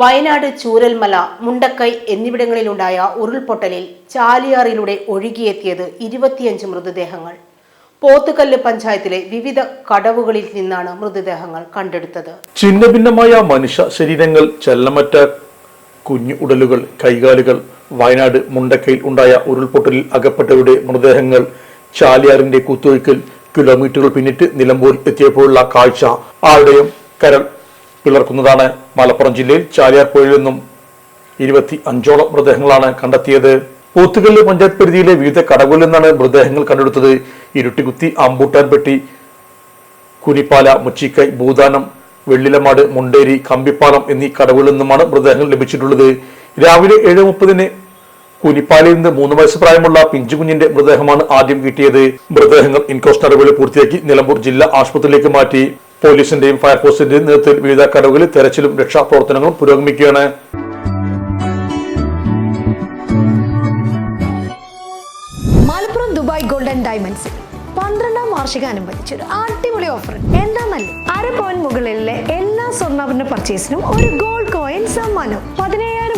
വയനാട് ചൂരൽമല മുണ്ടക്കൈ എന്നിവിടങ്ങളിലുണ്ടായ ഉരുൾപൊട്ടലിൽ ചാലിയാറിലൂടെ ഒഴുകിയെത്തിയത് ഇരുപത്തിയഞ്ച് മൃതദേഹങ്ങൾ. പോത്തുകല്ല് പഞ്ചായത്തിലെ വിവിധ കടവുകളിൽ നിന്നാണ് മൃതദേഹങ്ങൾ കണ്ടെടുത്തത്. ഛിന്നഭിന്നമായ മനുഷ്യ ശരീരങ്ങൾ ചെല്ലമറ്റ കുഞ്ഞു ഉടലുകൾ കൈകാലുകൾ വയനാട് മുണ്ടക്കയിൽ ഉണ്ടായ ഉരുൾപൊട്ടലിൽ അകപ്പെട്ടവരുടെ മൃതദേഹങ്ങൾ ചാലിയാറിന്റെ കുത്തൊഴുക്കിൽ കിലോമീറ്ററുകൾ പിന്നിട്ട് നിലമ്പൂരിൽ എത്തിയപ്പോഴുള്ള കാഴ്ച ആരുടെയും കരൾ പിളർക്കുന്നതാണ് മലപ്പുറം ജില്ലയിൽ ചാലിയാർ പുഴയിൽ നിന്നും ഇരുപത്തി അഞ്ചോളം മൃതദേഹങ്ങളാണ് കണ്ടെത്തിയത്. പോത്തുകല്ല് പഞ്ചായത്ത് പരിധിയിലെ വിവിധ കടകളിൽ നിന്നാണ് മൃതദേഹങ്ങൾ കണ്ടെടുത്തത്. ഇരുട്ടികുത്തി അമ്പൂട്ടാൻപെട്ടി കുനിപ്പാല മുച്ചിക്കൈ ഭൂതാനം വെള്ളിലമാട് മുണ്ടേരി കമ്പിപ്പാലം എന്നീ കടകളിൽ നിന്നുമാണ് മൃതദേഹങ്ങൾ ലഭിച്ചിട്ടുള്ളത്. രാവിലെ ഏഴ് മുപ്പതിന് കുനിപ്പാലയിൽ നിന്ന് മൂന്ന് വയസ്സ് പ്രായമുള്ള പിഞ്ചുകുഞ്ഞിന്റെ മൃതദേഹമാണ് ആദ്യം കിട്ടിയത്. മൃതദേഹങ്ങൾ ഇൻക്വസ്റ്റ് നടപടി പൂർത്തിയാക്കി നിലമ്പൂർ ജില്ലാ ആശുപത്രിയിലേക്ക് മാറ്റി. പോലീസിന്റെയും ഫയർഫോഴ്സിന്റെയും നേതൃത്വത്തിൽ വിവിധ കടവുകളിൽ തെരച്ചിലും രക്ഷാപ്രവർത്തനങ്ങളും പുരോഗമിക്കുകയാണ്. മലപ്പുറം ദുബായ് ഗോൾഡൻ ഡയമണ്ട്സ് പന്ത്രണ്ടാം വാർഷികാനുബന്ധിച്ച് ഒരു അടിപൊളി ഓഫർ എന്താന്നല്ലേ അര പോയിന്റ് മുകളിലെ എല്ലാ സ്വർണാഭരണ പർച്ചേസിനും ഒരു ഗോൾഡ് കോയിൻ സമ്മാനം. പതിനയ്യായിരം